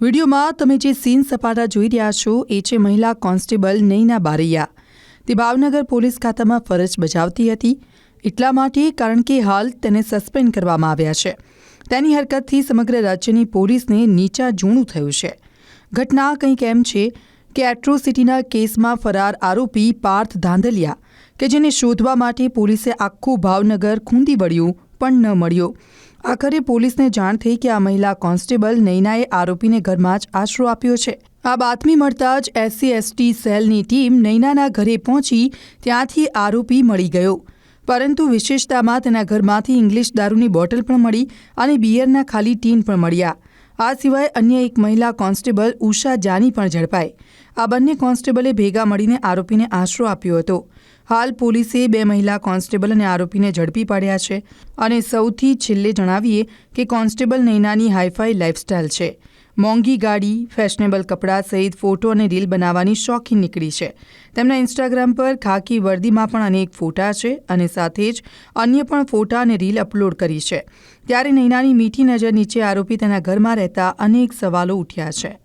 વિડીયોમાં તમે જે સીન સપાટા જોઈ રહ્યા છો, એ છે મહિલા કોન્સ્ટેબલ નૈના બારૈયા. તે ભાવનગર પોલીસ ખાતામાં ફરજ બજાવતી હતી. એટલા માટે કારણ કે હાલ તેને સસ્પેન્ડ કરવામાં આવ્યા છે. તેની હરકતથી સમગ્ર રાજ્યની પોલીસને નીચા જૂણું થયું છે. ઘટના કંઈક એમ છે કે એટ્રોસિટીના કેસમાં ફરાર આરોપી પાર્થ ધાંધલિયા, કે જેને શોધવા માટે પોલીસે આખું ભાવનગર ખૂંદી વળ્યું, પણ ન મળ્યો. આખરે પોલીસને જાણ થઈ કે આ મહિલા કોન્સ્ટેબલ નૈનાએ આરોપીને ઘરમાં જ આશરો આપ્યો છે. આ બાતમી મળતા જ એસસી, એસટી સેલની ટીમ નૈનાના ઘરે પહોંચી ત્યાંથી આરોપી મળી ગયો. પરંતુ વિશેષતામાં તેના ઘરમાંથી ઇંગ્લિશ દારૂની બોટલ પણ મળી અને બિયરના ખાલી ટીન પણ મળ્યા. આ સિવાય અન્ય એક મહિલા કોન્સ્ટેબલ ઉષા જાની પણ ઝડપાઈ. આ બંને કોન્સ્ટેબલે ભેગા મળીને આરોપીને આશરો આપ્યો હતો. હાલ પોલીસે બે મહિલા કોન્સ્ટેબલ અને આરોપીને ઝડપી પાડ્યા છે અને સૌથી છેલ્લે જણાવીએ કે કોન્સ્ટેબલ નૈનાની હાઈફાઈ લાઇફસ્ટાઇલ છે. મોંઘી ગાડી, ફેશનેબલ કપડાં સહિત ફોટો અને રીલ બનાવવાની શોખીન નીકળી છે. તેમના ઇન્સ્ટાગ્રામ પર ખાકી વર્દીમાં પણ અનેક ફોટા છે અને સાથે જ અન્ય પણ ફોટા અને રીલ અપલોડ કરી છે. ત્યારે નૈનાની મીઠી નજર નીચે આરોપી તેના ઘરમાં રહેતા અનેક સવાલો ઉઠ્યા છે.